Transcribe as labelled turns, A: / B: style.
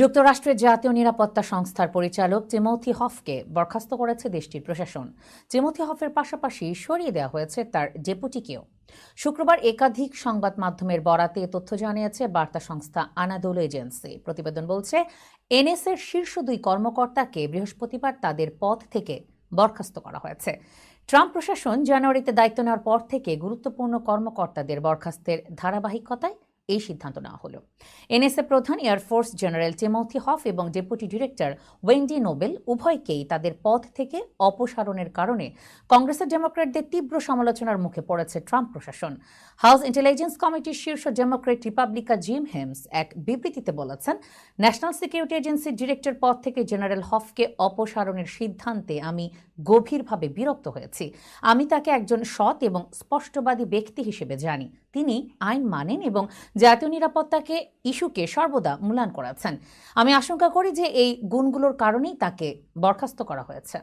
A: যুক্তরাষ্ট্রের জাতীয় নিরাপত্তা সংস্থার পরিচালক টিমোথি হফকে বরখাস্ত করেছে দেশটির প্রশাসন। টিমোথি হফের পাশাপাশি সরিয়ে দেওয়া হয়েছে তার ডেপুটিকেও। শুক্রবার একাধিক সংবাদ মাধ্যমের বরাতে তথ্য জানিয়েছে বার্তা সংস্থা আনাদোল এজেন্সি। প্রতিবেদন বলছে, এনএসের শীর্ষ দুই কর্মকর্তাকে বৃহস্পতিবার তাদের পদ থেকে বরখাস্ত করা হয়েছে। ট্রাম্প প্রশাসন জানুয়ারিতে দায়িত্ব নেওয়ার পর থেকে গুরুত্বপূর্ণ কর্মকর্তাদের বরখাস্তের ধারাবাহিকতায় এই সিদ্ধান্ত নেওয়া হলো। এনএসএ প্রধান air force general Timothy Haugh এবং ডেপুটি ডিরেক্টর ওয়েন্ডি নোবেল উভয়কেই তাদের পদ থেকে অপসারণের কারণে কংগ্রেসের ডেমোক্র্যাটদের তীব্র সমালোচনার মুখে পড়েছে ট্রাম্প প্রশাসন। হাউস ইন্টেলিজেন্স কমিটির শীর্ষ ডেমোক্রেট রিপাবলিকা জিম হেমস এক বিবৃতিতে বলেছেন, ন্যাশনাল সিকিউরিটি এজেন্সির ডিরেক্টর পদ থেকে জেনারেল হফকে অপসারণের সিদ্ধান্তে আমি গভীরভাবে বিরক্ত হয়েছি। আমি তাকে একজন সৎ এবং স্পষ্টবাদী ব্যক্তি হিসেবে জানি। তিনি আইন মানেন এবং জাতীয় নিরাপত্তাকে ইস্যুকে সর্বদা মূল্যায়ন করাচ্ছেন আমি আশঙ্কা করি যে এই গুণগুলোর কারণেই তাকে বরখাস্ত করা হয়েছে।